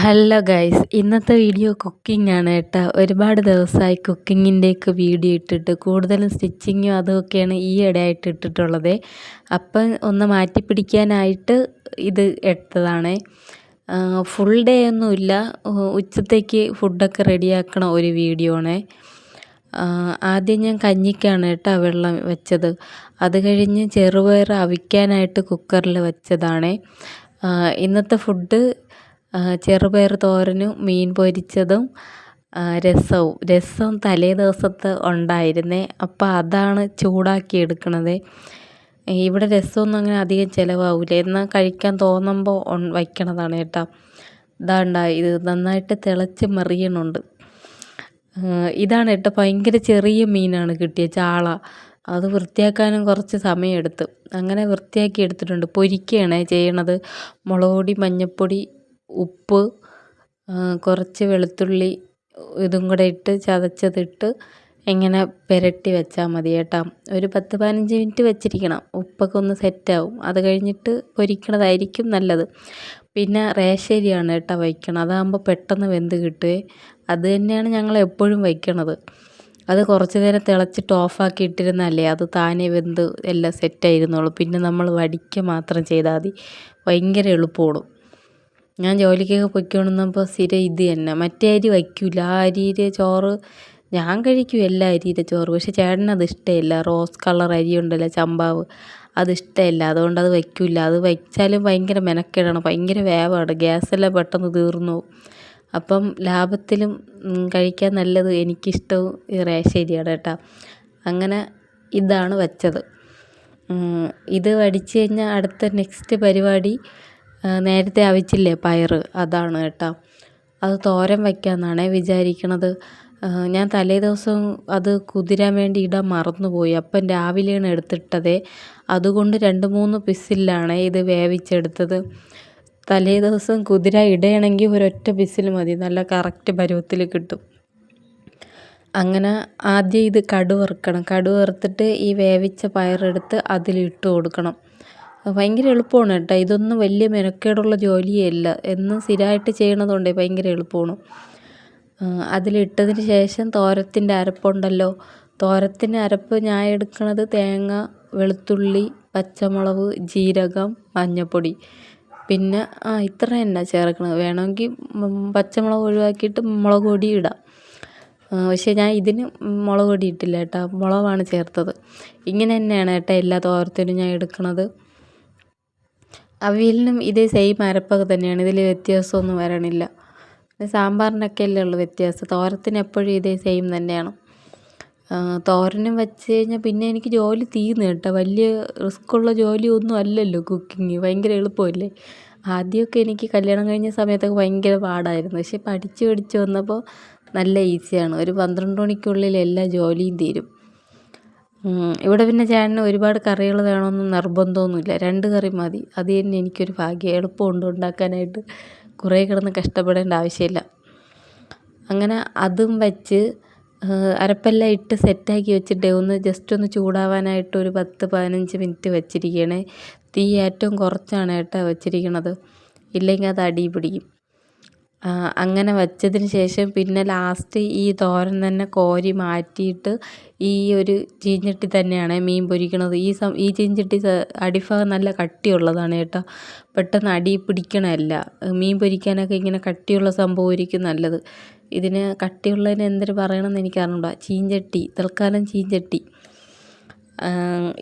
Hello guys ഇന്നത്തെ video cooking ആണ് കേട്ടോ. ഒരുപാട് ദിവസമായി കുക്കിങ്ങിന്റെയൊക്കെ വീഡിയോ ഇട്ടിട്ട് കൂടുതലും സ്റ്റിച്ചിങ്ങും അതൊക്കെയാണ് ഈ ഇടയായിട്ട് ഇട്ടിട്ടുള്ളത്. അപ്പം ഒന്ന് മാറ്റി പിടിക്കാനായിട്ട് ഇത് എടുത്തതാണ്. ഫുൾ ഡേ ഒന്നുമില്ല ഉച്ചത്തേക്ക് ഫുഡൊക്കെ റെഡിയാക്കണ ഒരു വീഡിയോ ആണ്. ആദ്യം ഞാൻ കഞ്ഞിക്കാണ് കേട്ടോ വെള്ളം വെച്ചത്. അത് കഴിഞ്ഞ് ചെറുപയർ അവിക്കാനായിട്ട് കുക്കറിൽ വെച്ചതാണ്. ഇന്നത്തെ ഫുഡ് ചെറുപയർ തോരനും മീൻ പൊരിച്ചതും രസവും. രസം തലേ ദിവസത്തെ ഉണ്ടായിരുന്നേ. അപ്പം അതാണ് ചൂടാക്കി എടുക്കണത്. ഇവിടെ രസമൊന്നും അങ്ങനെ അധികം ചിലവാകില്ല എന്നാൽ കഴിക്കാൻ തോന്നുമ്പോൾ വയ്ക്കണതാണ് കേട്ടോ. ഇതാണ്ട ഇത് നന്നായിട്ട് തിളച്ച് മറിയണുണ്ട്. ഇതാണ് കേട്ടോ ഭയങ്കര ചെറിയ മീനാണ് കിട്ടിയ ചാള. അത് വൃത്തിയാക്കാനും കുറച്ച് സമയമെടുത്തു. അങ്ങനെ വൃത്തിയാക്കി എടുത്തിട്ടുണ്ട്. പൊരിക്കുകയാണ് ചെയ്യണത്. മുളക് പൊടി മഞ്ഞൾപ്പൊടി ഉപ്പ് കുറച്ച് വെളുത്തുള്ളി ഇതും കൂടെ ഇട്ട് ചതച്ചതിട്ട് ഇങ്ങനെ പുരട്ടി വെച്ചാൽ മതി കേട്ടോ. ഒരു പത്ത് പതിനഞ്ച് മിനിറ്റ് വെച്ചിരിക്കണം. ഉപ്പൊക്കെ ഒന്ന് സെറ്റാവും. അത് കഴിഞ്ഞിട്ട് പൊരിക്കണതായിരിക്കും നല്ലത്. പിന്നെ റേഷരിയാണ് കേട്ടോ വയ്ക്കണം അതാകുമ്പോൾ പെട്ടെന്ന് വെന്ത് കിട്ടുവേ അത് തന്നെയാണ് ഞങ്ങൾ എപ്പോഴും വയ്ക്കണത്. അത് കുറച്ച് നേരം തിളച്ചിട്ട് ഓഫാക്കി ഇട്ടിരുന്നല്ലേ അത് താനെ വെന്ത് എല്ലാം സെറ്റായിരുന്നുള്ളൂ. പിന്നെ നമ്മൾ വടിക്കുക മാത്രം ചെയ്താൽ മതി. ഭയങ്കര എളുപ്പമാണ് ഞാൻ ജോലിക്കൊക്കെ പൊയ്ക്കൊണ്ടിരുന്നപ്പോൾ സ്ഥിരം ഇത് തന്നെ. മറ്റേ അരി വയ്ക്കില്ല ആ അരിയുടെ ചോറ് ഞാൻ കഴിക്കും എല്ലാ അരിയുടെ ചോറ്. പക്ഷേ ചേട്ടനത് ഇഷ്ടമില്ല. റോസ് കളർ അരി ഉണ്ടല്ലോ ചമ്പാവ്. അത് ഇഷ്ടമില്ല. അതുകൊണ്ട് അത് വയ്ക്കില്ല അത് വയ്ച്ചാലും ഭയങ്കര മെനക്കേടാണ്. ഭയങ്കര വേവാണ്. ഗ്യാസെല്ലാം പെട്ടെന്ന് തീർന്നു അപ്പം ലാഭത്തിലും കഴിക്കാൻ നല്ലത് എനിക്കിഷ്ടവും ഈ റേഷരിയാണ് കേട്ടോ. അങ്ങനെ ഇതാണ് വച്ചത്. ഇത് വടിച്ച് കഴിഞ്ഞാൽ അടുത്ത നെക്സ്റ്റ് പരിപാടി നേരത്തെ അവിച്ചില്ലേ പയർ അതാണ് കേട്ടോ. അത് തോരൻ വയ്ക്കാമെന്നാണേ വിചാരിക്കണത്. ഞാൻ തലേ ദിവസം അത് കുതിരാൻ വേണ്ടി ഇടാൻ മറന്നുപോയി. അപ്പം രാവിലെയാണ് എടുത്തിട്ടതേ. അതുകൊണ്ട് രണ്ട് മൂന്ന് പിസിലാണ് ഇത് വേവിച്ചെടുത്തത്. തലേ ദിവസം കുതിര ഇടയണമെങ്കിൽ ഒരൊറ്റ പിസിൽ മതി. നല്ല കറക്റ്റ് പരുവത്തിൽ കിട്ടും. അങ്ങനെ ആദ്യം ഇത് കടുവറുക്കണം. കടുവറുത്തിട്ട് കടു വറുത്തിട്ട് ഈ വേവിച്ച പയറെടുത്ത് അതിലിട്ട് കൊടുക്കണം. ഭയങ്കര എളുപ്പമാണ് കേട്ടോ. ഇതൊന്നും വലിയ മെനക്കേടുള്ള ജോലിയല്ല. എന്നും സ്ഥിരമായിട്ട് ചെയ്യണതുകൊണ്ടേ ഭയങ്കര എളുപ്പമാണ്. അതിലിട്ടതിന് ശേഷം തോരത്തിന്റെ അരപ്പുണ്ടല്ലോ. തോരത്തിന്റെ അരപ്പ് ഞാൻ എടുക്കണത് തേങ്ങ വെളുത്തുള്ളി പച്ചമുളക് ജീരകം മഞ്ഞൾപ്പൊടി പിന്നെ ആ ഇത്ര തന്നെ ചേർക്കണത്. വേണമെങ്കിൽ പച്ചമുളക് ഒഴിവാക്കിയിട്ട് മുളക് പൊടി ഇടാം. പക്ഷേ ഞാൻ ഇതിന് മുളക് പൊടി ഇട്ടില്ല കേട്ടോ. മുളകാണ് ചേർത്തത്. ഇങ്ങനെ തന്നെയാണ് കേട്ടോ എല്ലാ തോരത്തിനും ഞാൻ എടുക്കണത്. അവിയലിനും ഇതേ സെയിം അരപ്പൊക്കെ തന്നെയാണ്. ഇതിൽ വ്യത്യാസമൊന്നും വരണില്ല. സാമ്പാറിനൊക്കെ അല്ലേ ഉള്ളൂ വ്യത്യാസം. തോരത്തിന് എപ്പോഴും ഇതേ സെയിം തന്നെയാണ്. തോരനും വെച്ച് കഴിഞ്ഞാൽ പിന്നെ എനിക്ക് ജോലി തീർന്നു കേട്ടോ. വലിയ റിസ്ക്കുള്ള ജോലിയൊന്നും അല്ലല്ലോ കുക്കിങ് ഭയങ്കര എളുപ്പമല്ലേ? ആദ്യമൊക്കെ എനിക്ക് കല്യാണം കഴിഞ്ഞ സമയത്തൊക്കെ ഭയങ്കര പാടായിരുന്നു. പക്ഷേ പഠിച്ച് പഠിച്ച് വന്നപ്പോൾ നല്ല ഈസിയാണ് ഒരു പന്ത്രണ്ട് മണിക്കുള്ളിൽ എല്ലാ ജോലിയും തീരും. ഇവിടെ പിന്നെ ചേട്ടന് ഒരുപാട് കറികൾ വേണമെന്ന് നിർബന്ധമൊന്നുമില്ല. രണ്ട് കറി മതി. അത് തന്നെ എനിക്കൊരു ഭാഗ്യം. എളുപ്പമുണ്ട് ഉണ്ടാക്കാനായിട്ട്. കുറേ കിടന്ന് കഷ്ടപ്പെടേണ്ട ആവശ്യമില്ല. അങ്ങനെ അതും വെച്ച് അരപ്പെല്ലാം ഇട്ട് സെറ്റാക്കി വെച്ചിട്ട് ഒന്ന് ജസ്റ്റ് ഒന്ന് ചൂടാവാനായിട്ട് ഒരു പത്ത് പതിനഞ്ച് മിനിറ്റ് വെച്ചിരിക്കുകയാണ് തീ ഏറ്റവും കുറച്ചാണ് കേട്ടോ വെച്ചിരിക്കണത്. ഇല്ലെങ്കിൽ അത് അടി പിടിക്കും. അങ്ങനെ വെച്ചതിന് ശേഷം പിന്നെ ലാസ്റ്റ് ഈ തോരൻ തന്നെ കോരി മാറ്റിയിട്ട് ഈ ഒരു ചീഞ്ചട്ടി തന്നെയാണ് മീൻ പൊരിക്കണത്. ഈ സം ഈ ചീഞ്ചട്ടി അടിഭാഗം നല്ല കട്ടിയുള്ളതാണ് കേട്ടോ. പെട്ടെന്ന് അടി പിടിക്കണമല്ല മീൻ പൊരിക്കാനൊക്കെ ഇങ്ങനെ കട്ടിയുള്ള സംഭവമായിരിക്കും നല്ലത്. ഇതിന് കട്ടിയുള്ളതിന് എന്തൊരു പറയണമെന്ന് എനിക്ക് അറിഞ്ഞൂടാ ചീഞ്ചട്ടി തൽക്കാലം ചീഞ്ചട്ടി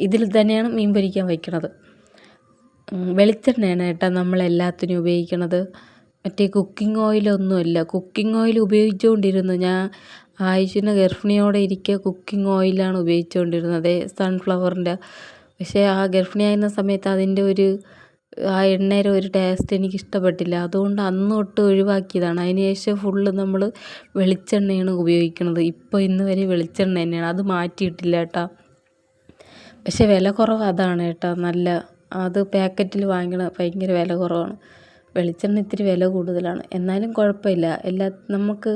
ഇതിൽ തന്നെയാണ് മീൻ പൊരിക്കാൻ വയ്ക്കണത്. വെളിച്ചെണ്ണയാണ് കേട്ടോ നമ്മൾ എല്ലാത്തിനും ഉപയോഗിക്കണത്. മറ്റേ കുക്കിംഗ് ഓയിലൊന്നുമല്ല. കുക്കിംഗ് ഓയിൽ ഉപയോഗിച്ചുകൊണ്ടിരുന്നു. ഞാൻ ആയുഷിന് ഗർഭിണിയോടെ ഇരിക്കെ കുക്കിംഗ് ഓയിലാണ് ഉപയോഗിച്ചുകൊണ്ടിരുന്നത് സൺഫ്ലവറിന്റെ. പക്ഷേ ആ ഗർഭിണിയായിരുന്ന സമയത്ത് അതിന്റെ ഒരു ആ എണ്ണയുടെ ഒരു ടേസ്റ്റ് എനിക്ക് ഇഷ്ടപ്പെട്ടില്ല അതുകൊണ്ട് അന്ന് തൊട്ട് ഒഴിവാക്കിയതാണ്. അതിന് ശേഷം ഫുള്ള് നമ്മൾ വെളിച്ചെണ്ണയാണ് ഉപയോഗിക്കുന്നത്. ഇപ്പോൾ ഇന്ന് വരെ വെളിച്ചെണ്ണ തന്നെയാണ്. അത് മാറ്റിയിട്ടില്ല കേട്ടോ. പക്ഷേ വില കുറവ് അതാണ് കേട്ടോ. നല്ല അത് പാക്കറ്റിൽ വാങ്ങണ ഭയങ്കര വില കുറവാണ്. വെളിച്ചെണ്ണ ഇത്തിരി വില കൂടുതലാണ്. എന്നാലും കുഴപ്പമില്ല. എല്ലാ നമുക്ക്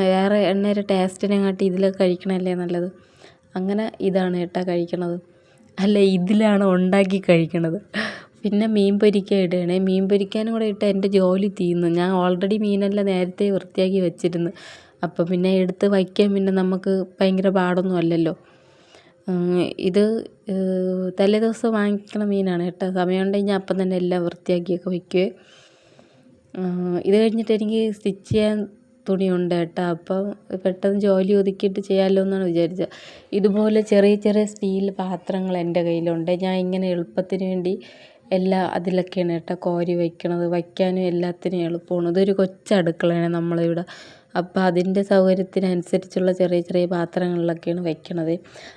വേറെ എണ്ണയുടെ ടേസ്റ്റിനെക്കാട്ടി ഇതിൽ കഴിക്കണതല്ലേ നല്ലത്? അങ്ങനെ ഇതാണ് കേട്ടോ കഴിക്കണത്. അല്ല ഇതിലാണ് ഉണ്ടാക്കി കഴിക്കണത്. പിന്നെ മീൻ പൊരിക്കാൻ ഇടുകയാണേ മീൻ പൊരിക്കാനും കൂടെ ഇട്ട് എന്റെ ജോലി തീർന്നു. ഞാൻ ഓൾറെഡി മീനെല്ലാം നേരത്തെ വൃത്തിയാക്കി വെച്ചിരുന്നു. അപ്പം പിന്നെ എടുത്ത് വയ്ക്കാൻ പിന്നെ നമുക്ക് ഭയങ്കര പാടൊന്നും അല്ലല്ലോ. ഇത് തലേ ദിവസം വാങ്ങിക്കണ മീനാണ് കേട്ടോ സമയം ഉണ്ടെങ്കിൽ ഞാൻ അപ്പം തന്നെ എല്ലാം വൃത്തിയാക്കിയൊക്കെ വയ്ക്കുവേ. ഇത് കഴിഞ്ഞിട്ട് എനിക്ക് സ്റ്റിച്ച് ചെയ്യാൻ തുണിയുണ്ട് കേട്ടോ. അപ്പം പെട്ടെന്ന് ജോലി ഒതുക്കിയിട്ട് ചെയ്യാമല്ലോ എന്നാണ് വിചാരിച്ചത്. ഇതുപോലെ ചെറിയ ചെറിയ സ്റ്റീൽ പാത്രങ്ങൾ എന്റെ കയ്യിലുണ്ട്. ഞാൻ ഇങ്ങനെ എളുപ്പത്തിന് വേണ്ടി എല്ലാ അതിലൊക്കെയാണ് കേട്ടോ കോരി വയ്ക്കണത്. വയ്ക്കാനും എല്ലാത്തിനും എളുപ്പമാണ്. ഇതൊരു കൊച്ചടുക്കളയാണ് നമ്മളിവിടെ. അപ്പോൾ അതിന്റെ സൗകര്യത്തിനനുസരിച്ചുള്ള ചെറിയ ചെറിയ പാത്രങ്ങളിലൊക്കെയാണ് വയ്ക്കണത്.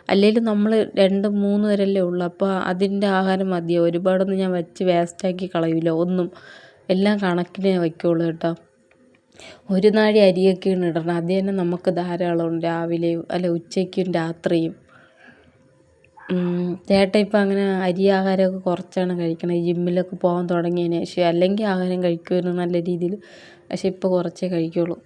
അല്ലെങ്കിലും നമ്മൾ രണ്ട് മൂന്ന് പേരല്ലേ ഉള്ളൂ. അപ്പോൾ അതിന്റെ ആഹാരം മതിയോ? ഒരുപാടൊന്നും ഞാൻ വെച്ച് വേസ്റ്റാക്കി കളയില്ല ഒന്നും. എല്ലാം കണക്കിനേ വയ്ക്കുള്ളൂ കേട്ടോ. ഒരു നാഴി അരിയൊക്കെയാണ് ഇടണം. അത് തന്നെ നമുക്ക് ധാരാളം രാവിലെയും അല്ല ഉച്ചയ്ക്കും രാത്രിയും. ചേട്ടൻ ഇപ്പം അങ്ങനെ അരി ആഹാരമൊക്കെ കുറച്ചാണ് കഴിക്കണത് ജിമ്മിലൊക്കെ പോകാൻ തുടങ്ങിയതിന് ശേഷം അല്ലെങ്കിൽ ആഹാരം കഴിക്കുമായിരുന്നു നല്ല രീതിയിൽ പക്ഷെ ഇപ്പോൾ കുറച്ചേ കഴിക്കുള്ളൂ.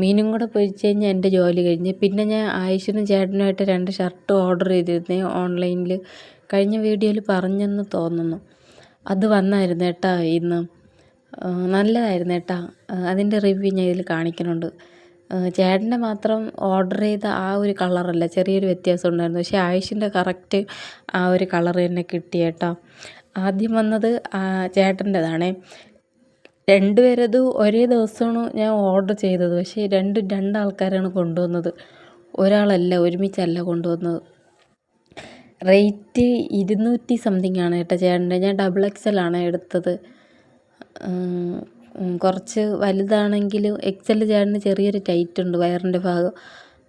മീനും കൂടെ പൊരിച്ച് കഴിഞ്ഞാൽ എന്റെ ജോലി കഴിഞ്ഞ്. പിന്നെ ഞാൻ ആയിഷനും ചേട്ടനുമായിട്ട് രണ്ട് ഷർട്ട് ഓർഡർ ചെയ്തിരുന്നേ ഓൺലൈനിൽ. കഴിഞ്ഞ വീഡിയോയിൽ പറഞ്ഞെന്ന് തോന്നുന്നു. അത് വന്നായിരുന്നു ഏട്ടാ ഇന്ന്. നല്ലതായിരുന്നു ഏട്ടാ. അതിന്റെ റിവ്യൂ ഞാൻ ഇതിൽ കാണിക്കുന്നുണ്ട്. ചേട്ടന്റെ മാത്രം ഓർഡർ ചെയ്ത ആ ഒരു കളറല്ല ചെറിയൊരു വ്യത്യാസം ഉണ്ടായിരുന്നു. പക്ഷേ ആയുഷിന്റെ കറക്റ്റ് ആ ഒരു കളർ തന്നെ കിട്ടി കേട്ടോ ആദ്യം വന്നത് ചേട്ടന്റെതാണേ. രണ്ടുപേരത് ഒരേ ദിവസമാണ് ഞാൻ ഓർഡർ ചെയ്തത്. പക്ഷേ രണ്ട് രണ്ടാൾക്കാരാണ് കൊണ്ടുവന്നത്. ഒരാളല്ല ഒരുമിച്ചല്ല കൊണ്ടുവന്നത്. റേറ്റ് ഇരുന്നൂറ്റി സംതിങ് ആണ് കേട്ടോ ചേട്ടന്റെ. ഞാൻ ഡബിൾ എക്സൽ ആണ് എടുത്തത്. കുറച്ച് വലുതാണെങ്കിലും എക്സൽ ചേട്ടന് ചെറിയൊരു ടൈറ്റ് ഉണ്ട് വയറിന്റെ ഭാഗം.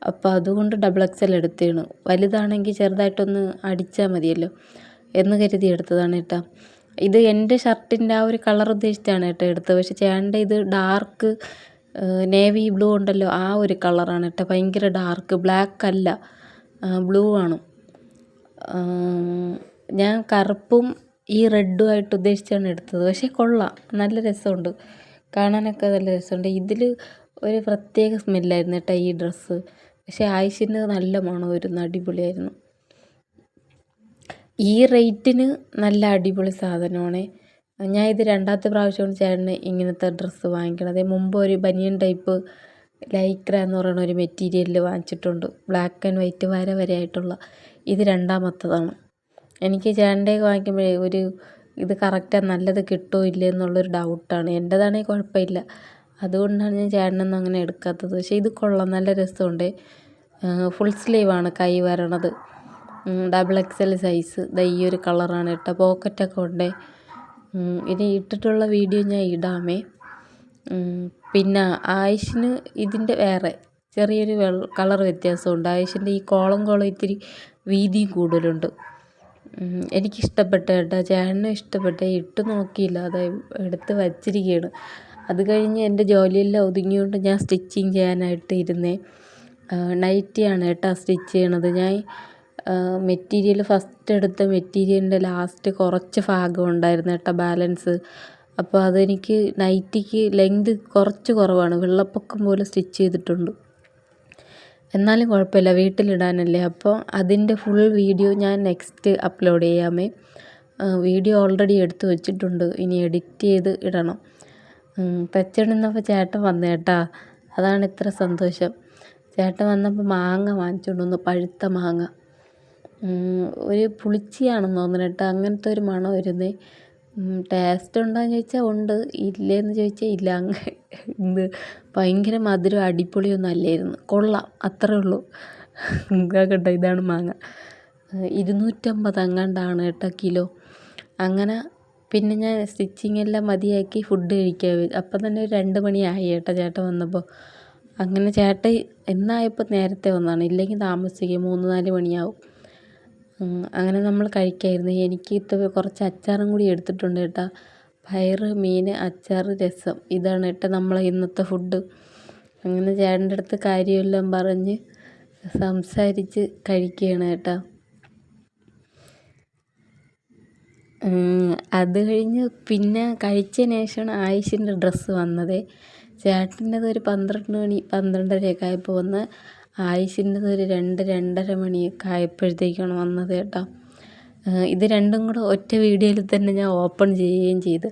അപ്പോൾ അതുകൊണ്ട് ഡബിൾ എക്സൽ എടുത്തേണ് വലുതാണെങ്കിൽ ചെറുതായിട്ടൊന്ന് അടിച്ചാൽ മതിയല്ലോ എന്ന് കരുതി എടുത്തതാണ് കേട്ടോ. ഇത് എന്റെ ഷർട്ടിന്റെ ആ ഒരു കളർ ഉദ്ദേശിച്ചാണ് കേട്ടോ എടുത്തത്. പക്ഷേ ചേട്ടന്റെ ഇത് ഡാർക്ക് നേവി ബ്ലൂ ഉണ്ടല്ലോ ആ ഒരു കളറാണ് കേട്ടോ. ഭയങ്കര ഡാർക്ക് ബ്ലാക്ക് അല്ല ബ്ലൂ ആണ്. ഞാൻ കറുപ്പും ഈ റെഡും ആയിട്ട് ഉദ്ദേശിച്ചാണ് എടുത്തത്. പക്ഷേ കൊള്ളാം. നല്ല രസമുണ്ട്. കാണാനൊക്കെ നല്ല രസമുണ്ട്. ഇതിൽ ഒരു പ്രത്യേക സ്മെല്ലായിരുന്നു കേട്ടോ ഈ ഡ്രസ്സ്. പക്ഷേ ആയുഷിന് നല്ല മണമായിരുന്നു. അടിപൊളിയായിരുന്നു. ഈ റേറ്റിന് നല്ല അടിപൊളി സാധനമാണ്. ഞാൻ ഇത് രണ്ടാമത്തെ പ്രാവശ്യമാണ് ചേട്ടന് ഇങ്ങനത്തെ ഡ്രസ്സ് വാങ്ങിക്കണത്. മുമ്പ് ഒരു ബനിയൻ ടൈപ്പ് ലൈക്ര എന്ന് പറയുന്ന ഒരു മെറ്റീരിയലിൽ വാങ്ങിച്ചിട്ടുണ്ട്. ബ്ലാക്ക് ആൻഡ് വൈറ്റ് വര വരെയായിട്ടുള്ള ഇത് രണ്ടാമത്തതാണ്. എനിക്ക് ചേട്ടന്റെ വാങ്ങിക്കുമ്പോഴേ ഒരു ഇത് കറക്റ്റാണ് നല്ലത് കിട്ടുമോ ഇല്ലേ എന്നുള്ളൊരു ഡൗട്ടാണ് എന്റേതാണെങ്കിൽ കുഴപ്പമില്ല. അതുകൊണ്ടാണ് ഞാൻ ചേട്ടനൊന്നും അങ്ങനെ എടുക്കാത്തത്. പക്ഷേ ഇത് കൊള്ളാം. നല്ല രസമുണ്ട്. ഫുൾ സ്ലീവാണ് കൈ വരണത്. ഡബിൾ എക്സൽ സൈസ് ദാ ഈ ഒരു കളറാണ് ഇട്ട പോക്കറ്റൊക്കെ ഉണ്ട്. ഇനി ഇട്ടിട്ടുള്ള വീഡിയോ ഞാൻ ഇടാമേ. പിന്നെ ആയുഷിന് ഇതിന്റെ വേറെ ചെറിയൊരു കളർ വ്യത്യാസമുണ്ട്. ആയുഷിന്റെ ഈ കോളം കോളം ഇത്തിരി വീതിയും കൂടുതലുണ്ട്. എനിക്കിഷ്ടപ്പെട്ട കേട്ടോ. ചേട്ടനും ഇഷ്ടപ്പെട്ട. ഇട്ട് നോക്കിയില്ല. അത് എടുത്ത് വച്ചിരിക്കുകയാണ് അത് കഴിഞ്ഞ് എന്റെ ജോലിയെല്ലാം ഒതുങ്ങിയോണ്ട് ഞാൻ സ്റ്റിച്ചിങ് ചെയ്യാനായിട്ട് ഇരുന്നേ. നൈറ്റിയാണ് കേട്ടോ സ്റ്റിച്ച് ചെയ്യണത്. ഞാൻ മെറ്റീരിയൽ ഫസ്റ്റ് എടുത്ത മെറ്റീരിയലിന്റെ ലാസ്റ്റ് കുറച്ച് ഭാഗം ഉണ്ടായിരുന്നു കേട്ടോ. ബാലൻസ് അപ്പോൾ അതെനിക്ക് നൈറ്റിക്ക് ലെങ്ത് കുറച്ച് കുറവാണ്. വെള്ളപ്പൊക്കം പോലെ സ്റ്റിച്ച് ചെയ്തിട്ടുണ്ട്. എന്നാലും കുഴപ്പമില്ല. വീട്ടിലിടാനല്ലേ. അപ്പോൾ അതിന്റെ ഫുൾ വീഡിയോ ഞാൻ നെക്സ്റ്റ് അപ്ലോഡ് ചെയ്യാമേ. വീഡിയോ ഓൾറെഡി എടുത്തു വെച്ചിട്ടുണ്ട്. ഇനി എഡിറ്റ് ചെയ്ത് ഇടണം. തച്ചിടുന്നപ്പോൾ ചേട്ടൻ വന്നു കേട്ടാ അതാണ് ഇത്ര സന്തോഷം. ചേട്ടൻ വന്നപ്പോൾ മാങ്ങ വാങ്ങിച്ചുകൊണ്ട് വന്നു. പഴുത്ത മാങ്ങ. ഒരു പുളിച്ചിയാണെന്ന് തോന്നുന്നു കേട്ടോ അങ്ങനത്തെ ഒരു മണം വരുന്നേ ടേസ്റ്റ് ഉണ്ടോയെന്ന് ചോദിച്ചാൽ ഉണ്ട്. ഇല്ലേന്ന് ചോദിച്ചാൽ ഇല്ല. ഇത് ഭയങ്കര മധുരം അടിപൊളിയൊന്നും അല്ലായിരുന്നു. കൊള്ളാം. അത്രേ ഉള്ളൂ. കേട്ടോ ഇതാണ് മാങ്ങ. ഇരുന്നൂറ്റമ്പത് അങ്ങാണ്ടാണ് കേട്ടോ കിലോ. അങ്ങനെ പിന്നെ ഞാൻ സ്റ്റിച്ചിങ് എല്ലാം മതിയാക്കി ഫുഡ് കഴിക്കാൻ അപ്പം തന്നെ ഒരു രണ്ട് മണിയായി കേട്ടോ ചേട്ടൻ വന്നപ്പോൾ അങ്ങനെ ചേട്ടൻ എന്നായപ്പോൾ നേരത്തെ വന്നതാണ് ഇല്ലെങ്കിൽ താമസിക്കും. മൂന്ന് നാല് മണിയാവും. അങ്ങനെ നമ്മൾ കഴിക്കായിരുന്നു. എനിക്ക് ഇത് കുറച്ച് അച്ചാറും കൂടി എടുത്തിട്ടുണ്ട് കേട്ടോ. പയർ മീൻ അച്ചാർ രസം. ഇതാണ് കേട്ടോ നമ്മളെ ഇന്നത്തെ ഫുഡ് അങ്ങനെ ചേട്ടന്റെ അടുത്ത് കാര്യമെല്ലാം പറഞ്ഞ് സംസാരിച്ച് കഴിക്കുകയാണ് കേട്ടോ. അത് കഴിഞ്ഞ് പിന്നെ കഴിച്ചതിന് ശേഷമാണ് ആയിഷിന്റെ ഡ്രസ്സ് വന്നത്. ചേട്ടന്റെത് ഒരു പന്ത്രണ്ട് മണി പന്ത്രണ്ടരയൊക്കെ ആയപ്പോൾ വന്ന് ആയുഷിന്റെത് ഒരു രണ്ട് രണ്ടര മണിയൊക്കെ ആയപ്പോഴത്തേക്കാണ് വന്നത് കേട്ടോ. ഇത് രണ്ടും കൂടെ ഒറ്റ വീഡിയോയിൽ തന്നെ ഞാൻ ഓപ്പൺ ചെയ്യുകയും ചെയ്തു.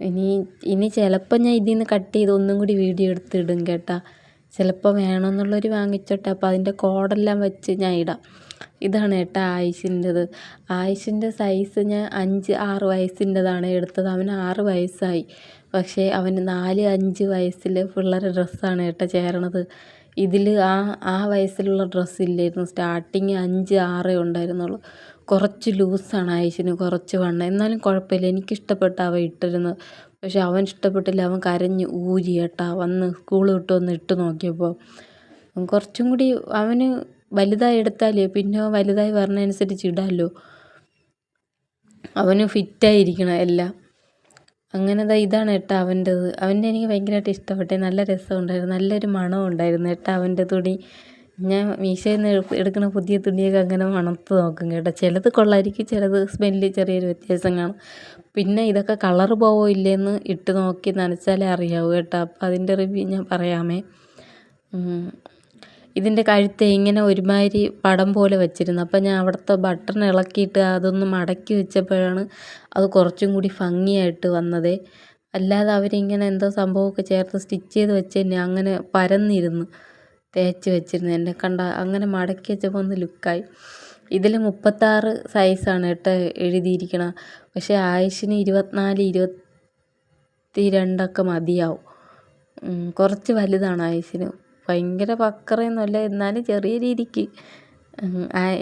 ഇനി ഇനി ചിലപ്പോൾ ഞാൻ ഇതിൽ നിന്ന് കട്ട് ചെയ്ത് ഒന്നും കൂടി വീഡിയോ എടുത്തിടും കേട്ടോ. ചിലപ്പോൾ വേണമെന്നുള്ളവർ വാങ്ങിച്ചോട്ടെ അപ്പോൾ അതിന്റെ കോഡെല്ലാം വെച്ച് ഞാൻ ഇടാം. ഇതാണ് കേട്ടോ ആയിഷിന്റെത്. ആയിഷിന്റെ സൈസ് ഞാൻ അഞ്ച് ആറ് വയസ്സിന്റെതാണ് എടുത്തത്. അവന് ആറ് വയസ്സായി. പക്ഷേ അവന് നാല് അഞ്ച് വയസ്സിൽ പിള്ളേരുടെ ഡ്രസ്സാണ് കേട്ടോ ചേരണത്. ഇതിൽ ആ ആ വയസ്സിലുള്ള ഡ്രസ്സില്ലായിരുന്നു സ്റ്റാർട്ടിങ് അഞ്ച് ആറേ ഉണ്ടായിരുന്നുള്ളൂ. കുറച്ച് ലൂസാണ് ആയുഷിന് കുറച്ച് വണ്ണം. എന്നാലും കുഴപ്പമില്ല. എനിക്കിഷ്ടപ്പെട്ട അവൻ ഇട്ടിരുന്നത് പക്ഷെ അവൻ ഇഷ്ടപ്പെട്ടില്ല. അവൻ കരഞ്ഞ് ഊരി കേട്ടാ. വന്ന് സ്കൂൾ വിട്ട് വന്ന് ഇട്ട് നോക്കിയപ്പോൾ കുറച്ചും കൂടി അവന് വലുതായി എടുത്താലേ പിന്നെ വലുതായി വരണതനുസരിച്ച് ഇടാമല്ലോ അവന് ഫിറ്റായിരിക്കണം എല്ലാം. അങ്ങനെ ദാ ഇതാണ് കേട്ടോ അവന്റെത്. അവന്റെ എനിക്ക് ഭയങ്കരമായിട്ട് ഇഷ്ടപ്പെട്ടു. നല്ല രസമുണ്ടായിരുന്നു. നല്ലൊരു മണം ഉണ്ടായിരുന്നു കേട്ടോ അവന്റെ തുണി. ഞാൻ മീശോയിൽ നിന്ന് എടുക്കുന്ന പുതിയ തുണിയൊക്കെ അങ്ങനെ മണത്ത് നോക്കും കേട്ടോ. ചിലത് കൊള്ളായിരിക്കും ചിലത് സ്മെല്ല് ചെറിയൊരു വ്യത്യാസം കാണും. പിന്നെ ഇതൊക്കെ കളർ പോവോ ഇല്ലേന്ന് ഇട്ട് നോക്കി നനച്ചാലേ അറിയാവൂ കേട്ടോ. അപ്പോൾ അതിന്റെ റിവ്യൂ ഞാൻ പറയാമേ. ഇതിന്റെ കഴുത്ത് ഇങ്ങനെ ഒരുമാതിരി പടം പോലെ വെച്ചിരുന്നു. അപ്പോൾ ഞാൻ അവിടുത്തെ ബട്ടൺ ഇളക്കിയിട്ട് അതൊന്ന് മടക്കി വെച്ചപ്പോഴാണ് അത് കുറച്ചും കൂടി ഭംഗിയായിട്ട് വന്നത്. അല്ലാതെ അവരിങ്ങനെ എന്തോ സംഭവമൊക്കെ ചേർത്ത് സ്റ്റിച്ച് ചെയ്ത് വെച്ച് തന്നെ അങ്ങനെ പരന്നിരുന്നു. തേച്ച് വെച്ചിരുന്നു എന്നെ. കണ്ട അങ്ങനെ മടക്കി വെച്ചപ്പോൾ ഒന്ന് ലുക്കായി ഇതിൽ മുപ്പത്താറ് സൈസാണ് കേട്ടോ എഴുതിയിരിക്കണം. പക്ഷേ ആയുഷിന് ഇരുപത്തിനാല് ഇരുപത്തി രണ്ടൊക്കെ മതിയാവും കുറച്ച് വലുതാണ് ആയുഷിന്. ഭയങ്കര പക്കറയൊന്നുമല്ല എന്നാലും ചെറിയ രീതിക്ക്.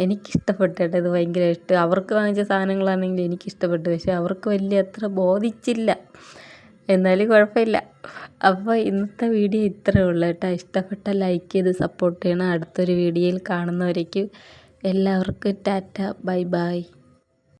എനിക്കിഷ്ടപ്പെട്ടു കേട്ടോ ഇത് ഭയങ്കര ഇഷ്ടം. അവർക്ക് വാങ്ങിച്ച സാധനങ്ങളാണെങ്കിൽ എനിക്കിഷ്ടപ്പെട്ടു. പക്ഷേ അവർക്ക് വലിയ അത്ര ബോധിച്ചില്ല. എന്നാലും കുഴപ്പമില്ല. അപ്പോൾ ഇന്നത്തെ വീഡിയോ ഇത്രയേ ഉള്ളൂ കേട്ടോ. ഇഷ്ടപ്പെട്ട ലൈക്ക് ചെയ്ത് സപ്പോർട്ട് ചെയ്യണം. അടുത്തൊരു വീഡിയോയിൽ കാണുന്നവരേക്ക് എല്ലാവർക്കും ടാറ്റ. Bye bye.